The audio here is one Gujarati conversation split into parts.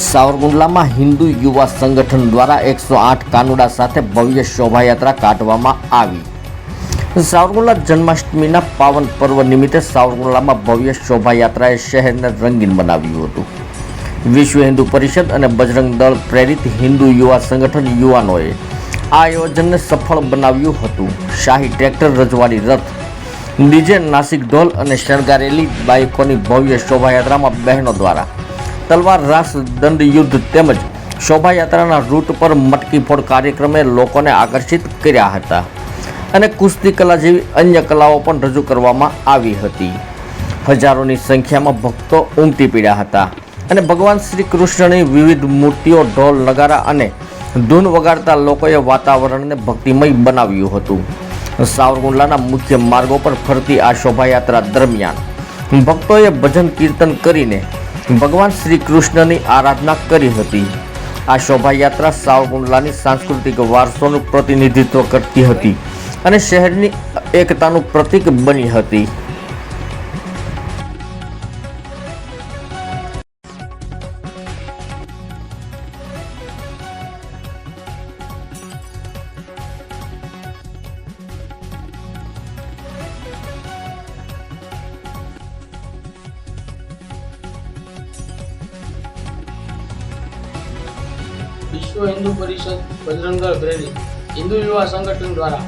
સાવરકુંડલામાં હિન્દુ યુવા સંગઠન દ્વારા એકસો આઠ કાનુડા સાથે ભવ્ય શોભાયાત્રા કાઢવામાં આવી. સાવરકુંડલા જન્માષ્ટમીના પાવન પર્વ નિમિત્તે સાવરકુંડલામાં ભવ્ય શોભાયાત્રાએ શહેરને રંગીન બનાવ્યું હતું. વિશ્વ હિન્દુ પરિષદ અને બજરંગ દળ પ્રેરિત હિન્દુ યુવા સંગઠન યુવાનોએ આ આયોજનને સફળ બનાવ્યું હતું. શાહી ટ્રેક્ટર રજવાડી રથ, ડીજે નાસિક ઢોલ અને શણગારેલી બાઇકોની ભવ્ય શોભાયાત્રામાં બહેનો દ્વારા તલવાર રાસ દંડ યુદ્ધ તેમજ શોભાયાત્રાના રૂટ પર મટકી ફોડ કાર્યક્રમે લોકોને આકર્ષિત કર્યા હતા. અને કુસ્તી કલા જેવી અન્ય કલાઓ પણ રજૂ કરવામાં આવી હતી. હજારોની સંખ્યામાં ભક્તો ઉમટી પડ્યા હતા અને ભગવાન શ્રી કૃષ્ણની વિવિધ મૂર્તિઓ, ઢોલ, નગારા અને ધૂન વગાડતા લોકોએ વાતાવરણને ભક્તિમય બનાવ્યું હતું. સાવરકુંડલાના મુખ્ય માર્ગો પર ફરતી આ શોભાયાત્રા દરમિયાન ભક્તોએ ભજન કીર્તન કરીને ભગવાન શ્રી કૃષ્ણની આરાધના કરી હતી. આ શોભાયાત્રા સાવકુંડલાની સાંસ્કૃતિક વારસોનું પ્રતિનિધિત્વ કરતી હતી અને શહેરની એકતાનું પ્રતીક બની હતી. વિશ્વ હિન્દુ પરિષદ બજરંગદળ પ્રેરિત હિન્દુ યુવા સંગઠન દ્વારા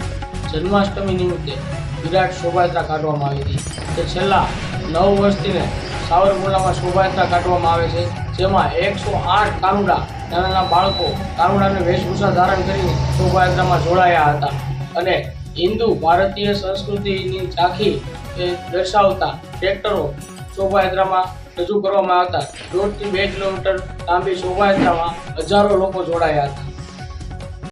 જન્માષ્ટમી નિમિત્તે વિરાટ શોભાયાત્રા કાઢવામાં આવી હતી. તે છેલ્લા નવ વર્ષથીને સાવરકુંડલામાં શોભાયાત્રા કાઢવામાં આવે છે, જેમાં એકસો આઠ કાનુડા નાના નાના બાળકો કાનુડાને વેશભૂષા ધારણ કરીને શોભાયાત્રામાં જોડાયા હતા. અને હિન્દુ ભારતીય સંસ્કૃતિની ઝાંખી દર્શાવતા ટ્રેક્ટરો શોભાયાત્રામાં રજૂ કરવામાં આવતા દોઢથી બે કિલોમીટર લાંબી શોભાયાત્રામાં હજારો લોકો જોડાયા હતા.